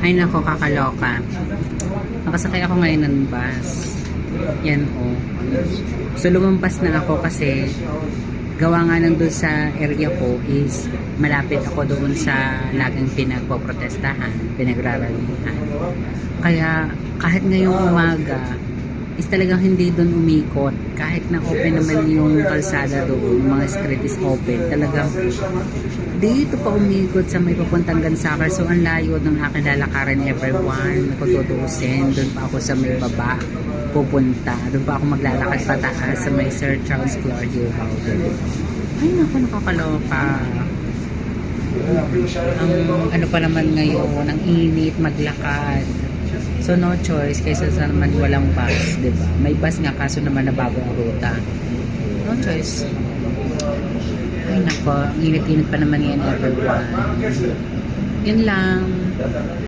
Ay nako, kakaloka. Nakasakay ako ngayon ng bus. Yan o. So lumampas na ako kasi gawa nga nang doon sa area ko is malapit ako doon sa laging pinagpoprotestahan, pinagraralihan. Kaya kahit ngayong umaga, is talagang hindi doon umikot. Kahit na open naman yung kalsada doon, mga street is open, talagang dito pa umikot sa may papuntang Gansakar. So, ang layo ng aking lalakaran everyone. Kung tutuusin, doon pa ako sa may baba pupunta. Doon pa ako maglalakad pataas sa may Sir Charles Claudio. Ay, naku, nakakaloka. Ang ano pa naman ngayon, ang init, maglakad. So, no choice kaysa sa naman walang bus, di ba? May bus nga, kaso naman nabago ang ruta. No choice. Ay, nako, init-init pa naman yan, everyone. Yun lang.